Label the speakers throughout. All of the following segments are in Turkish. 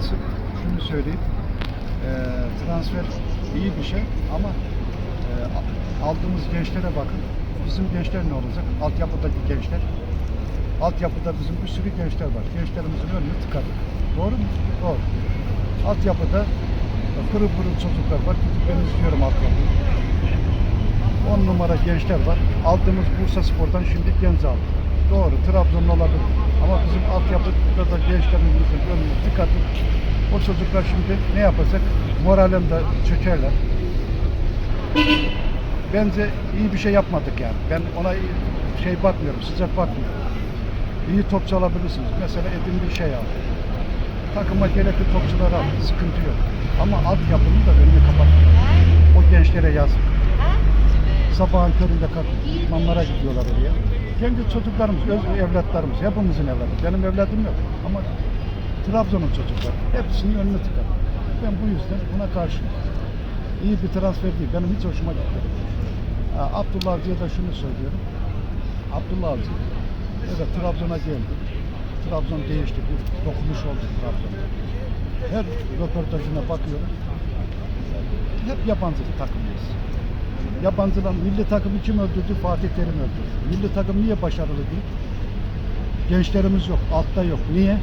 Speaker 1: kısacası şunu söyleyeyim. Ee, transfer iyi bir şey ama e, aldığımız gençlere bakın. Bizim gençler ne olacak? Altyapıdaki gençler. Altyapıda bizim bir sürü gençler var. Gençlerimizin önünü tıkadık. Doğru mu? Doğru. Altyapıda e, pırıl pırıl çocuklar var. Ben izliyorum altyapıyı. 10 numara gençler var. Aldığımız Bursa Spor'dan şimdi genç aldık. Doğru, Trabzon'da olabilir. Ama bizim altyapıda da gençlerimizin önünü tıkadık. O çocuklar şimdi ne yapacak? Moralen de çökerler. Bence iyi bir şey yapmadık yani. Ben ona şey bakmıyorum, sıcak bakmıyorum. İyi topçu alabilirsiniz. Mesela Edin bir şey aldı. Takıma gerekli topçuları aldı. Sıkıntı yok. Ama altyapının da önünü kapatmıyor. O gençlere yazık. Sabahın köründe kalkıp gidiyorlar oraya. Kendi çocuklarımız, öz evlatlarımız, hepimizin evladı. Benim evladım yok ama Trabzon'un çocukları. Hepsinin önüne tıkar. Ben bu yüzden buna karşıyım. İyi bir transfer değil. Benim hiç hoşuma. Ha, Abdullah Avcı'ya da şunu söylüyorum. Abdullah Avcı evet Trabzon'a geldi. Trabzon değişti. Bir dokunuş oldu Trabzon'a. Her röportajına bakıyorum. Hep yabancı takımıyız. Yabancılar milli takımı kim öldürdü? Fatih Terim öldürdü. Milli takım niye başarılı değil? Gençlerimiz yok, altta yok. Niye?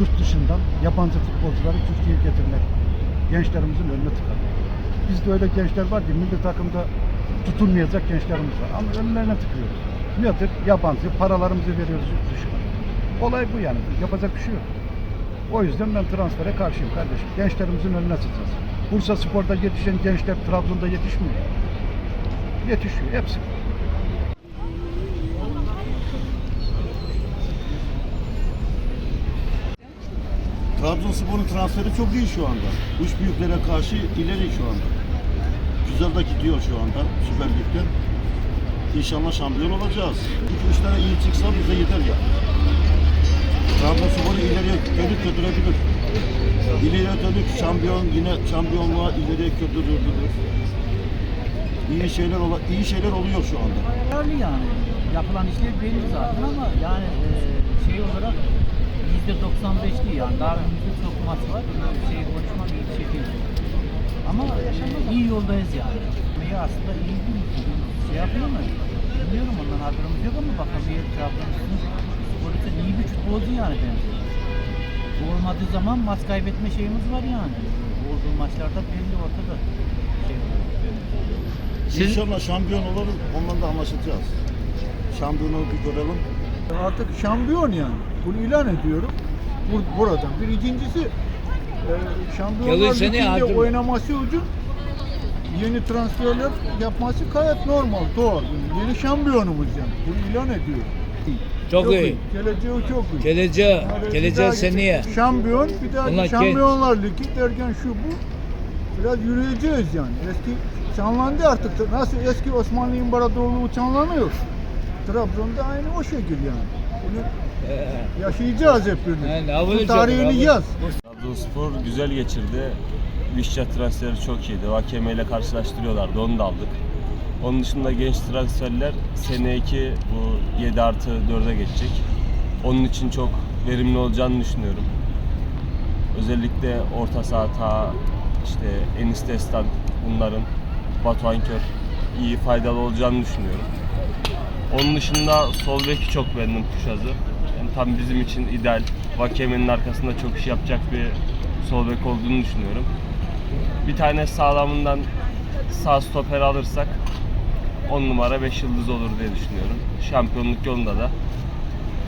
Speaker 1: Yurt dışından yabancı futbolcuları Türkiye'ye getirmek. Gençlerimizin önüne tıkadı. Bizde öyle gençler var ki milli takımda tutulmayacak gençlerimiz var. Ama önlerine tıkıyoruz. Nedir? Yabancı, paralarımızı veriyoruz yurt dışına. Olay bu yani. Yapacak bir şey yok. O yüzden ben transfere karşıyım kardeşim. Gençlerimizin önüne tutacağız. Bursa Spor'da yetişen gençler Trabzon'da yetişmiyor. Yetişiyor hepsi.
Speaker 2: Trabzonspor'un transferi çok iyi şu anda. Üç büyüklere karşı ileri şu anda. Güzel de gidiyor şu anda Süper Lig'de. İnşallah şampiyon olacağız. İki üç tane iyi çıksa bize yeter ya. Trabzonspor'u ileriye dönük götürebilir. İleriye dönük şampiyon yine şampiyonluğa ileriye götürebilir. İyi şeyler ola, iyi şeyler oluyor şu anda.
Speaker 3: Yeterli yani. Yapılan işler belli zaten ama yani e, şey olarak yüzde 95 değil yani daha yüzde çok maç var. Şey konuşmak iyi bir şey değil. Ama e, iyi yoldayız yani. Meğer aslında iyi bir şey yapıyor mu? Bilmiyorum ondan haberimiz yok ama bakalım bir Trabzonspor'un sporcu iyi bir futbolcu yani bence. Olmadığı zaman maç kaybetme şeyimiz var yani. Olduğu maçlarda belli ortada. Şey,
Speaker 4: Siz-
Speaker 2: İnşallah şampiyon olalım. Ondan da anlaşacağız. Şampiyonu bir görelim.
Speaker 5: Artık şampiyon yani. Bunu ilan ediyorum. Bur buradan. Bir ikincisi e, Şampiyonlar Ligi'nde oynaması için yeni transferler yapması gayet normal, doğal. Yeni şampiyonumuz yani. Bunu ilan ediyor.
Speaker 4: Çok iyi.
Speaker 5: Geleceği çok iyi.
Speaker 4: Geleceği,
Speaker 5: Yani
Speaker 4: geleceği seneye.
Speaker 5: Şampiyon, bir daha
Speaker 4: Onlar
Speaker 5: Şampiyonlar Ligi derken şu bu. Biraz yürüyeceğiz yani. Eski canlandı artık. Nasıl eski Osmanlı İmparatorluğu canlanıyor. Trabzon'da aynı o şekil yani. Bunu
Speaker 4: Ee,
Speaker 5: yaşayacağız hep birlikte.
Speaker 4: Yani
Speaker 5: Bu tarihini
Speaker 4: çok-
Speaker 5: yaz.
Speaker 6: Trabzonspor güzel geçirdi. Vişça transferi çok iyiydi. Vakeme ile karşılaştırıyorlardı. Onu da aldık. Onun dışında genç transferler seneki bu 7 artı 4'e geçecek. Onun için çok verimli olacağını düşünüyorum. Özellikle orta saha işte Enis Destan bunların Batuhan Kör iyi faydalı olacağını düşünüyorum. Onun dışında sol beki çok beğendim Kuşaz'ı. Yani tam bizim için ideal. Vakeme'nin arkasında çok iş yapacak bir sol bek olduğunu düşünüyorum. Bir tane sağlamından sağ stoper alırsak 10 numara 5 yıldız olur diye düşünüyorum. Şampiyonluk yolunda da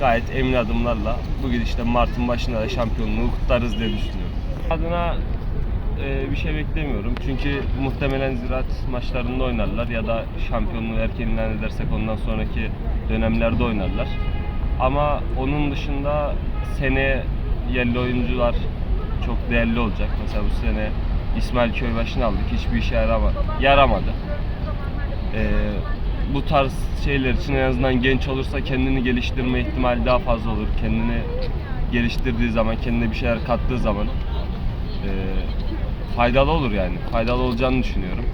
Speaker 6: gayet emin adımlarla bu gidişte Mart'ın başında da şampiyonluğu kutlarız diye düşünüyorum. Adına e, bir şey beklemiyorum. Çünkü muhtemelen ziraat maçlarında oynarlar ya da şampiyonluğu erken ilan edersek ondan sonraki dönemlerde oynarlar. Ama onun dışında seneye yerli oyuncular çok değerli olacak. Mesela bu sene İsmail Köybaşı'nı aldık. Hiçbir işe yarama, yaramadı e, bu tarz şeyler için en azından genç olursa kendini geliştirme ihtimali daha fazla olur. Kendini geliştirdiği zaman, kendine bir şeyler kattığı zaman e, faydalı olur yani. Faydalı olacağını düşünüyorum.